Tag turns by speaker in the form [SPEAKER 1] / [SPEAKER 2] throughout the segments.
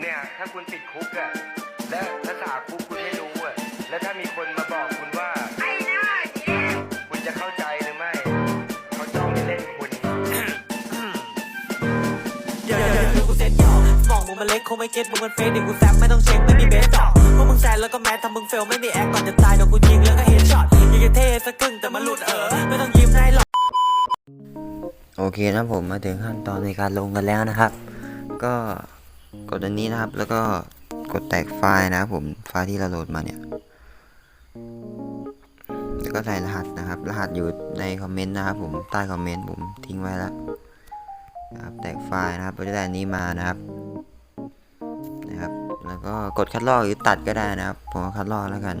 [SPEAKER 1] เนี่ยถ้าคุณติดคุกอะและภาษาคุกคุณไม่รู้อะแล้วถ้ามีคนมาบอกคุณว่า ไอ้หน้าคุณจะเข้าใจหรือไม่เขาจ้องจะเล่นคุณ
[SPEAKER 2] เดี๋ยวเดี๋ยวเดี๋ยวกูเซ็ตหยอกสมองมึงมันเล็กคงไม่เก็ตมึงมันเฟซเดี๋ยวกูแซมไม่ต้องเช็คไม่มีเบสต่อพวกมึงแซนแล้วก็แมสทำมึงเฟลไม่มีแอคก่อนจะตายโดนกูยิงแล้วก็เฮดช็อตยิงกันเท่สักครึ่งแต่มันหลุดเออไม่ต้องยิ้มให้หรอก
[SPEAKER 3] โอเคนะผมมาถึงขั้นตอนในการลงกันแล้วนะครับ ก็ กดอันนี้นะครับ แล้วก็กดแตกไฟล์นะครับผม ไฟล์ที่เราโหลดมาเนี่ย แล้วก็ใส่รหัสนะครับ รหัสอยู่ในคอมเมนต์นะครับผม ใต้คอมเมนต์ผมทิ้งไว้แล้วนะครับ แตกไฟล์นะครับเราจะได้อันนี้มานะครับ นะครับ แล้วก็กดคัดลอกหรือตัดก็ได้นะครับ ผมคัดลอกแล้วกัน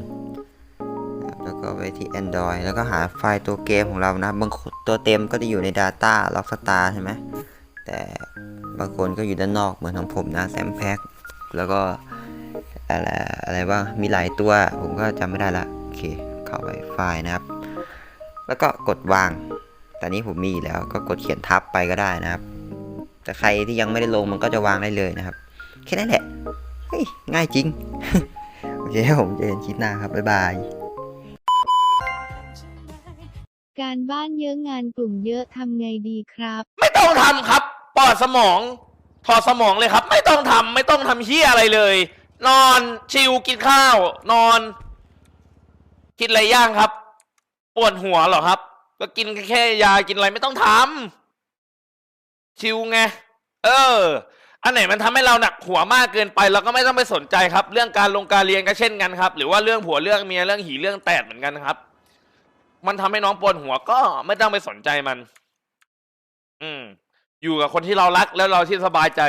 [SPEAKER 3] แล้วก็ไปที่ Android แล้วก็หาไฟล์ตัวเกมของเรานะครับบางตัวเต็มก็จะอยู่ใน Data Rockstar ใช่ไหมแต่ บางคนก็อยู่ด้านนอกเหมือนของผมนะ Sam Pack แล้วก็อะไรอะไรบ้างมีหลายตัวผมก็จำไม่ได้ละโอเคเข้าไปไฟล์นะครับ แล้วก็กดวางแต่นี้ผมมีอยู่แล้วก็กดเขียนทับไปก็ได้นะครับ แต่ใครที่ยังไม่ได้ลงมันก็จะวางได้เลยนะครับ แค่นั้นแหละเฮ้ยง่ายจริง โอเคครับผมเจอกันคลิปหน้าครับ บ๊ายบาย
[SPEAKER 4] การบ้านเยอะงานกลุ่มเยอะทำไงดีครับ
[SPEAKER 5] ไม่ต้องทำครับ ปอดสมอง ถอดสมองเลยครับ ไม่ต้องทำไม่ต้องทำเฮียอะไรเลย นอนชิวกินข้าว นอน กินอะไรย่างครับ ปวดหัวเหรอครับ ก็กินแค่ยากินอะไรไม่ต้องทำชิวไง เออ อันไหนมันทำให้เราหนักหัวมากเกินไปเราก็ไม่ต้องไปสนใจครับ เรื่องการลงการเรียนก็เช่นกันครับ หรือว่าเรื่องผัวเรื่องเมียเรื่องหีเรื่องแตดเหมือนกันครับ มันทำให้น้องปวดหัวก็ไม่ต้องไปสนใจมัน อยู่กับคนที่เรารักแล้วเราที่สบายใจ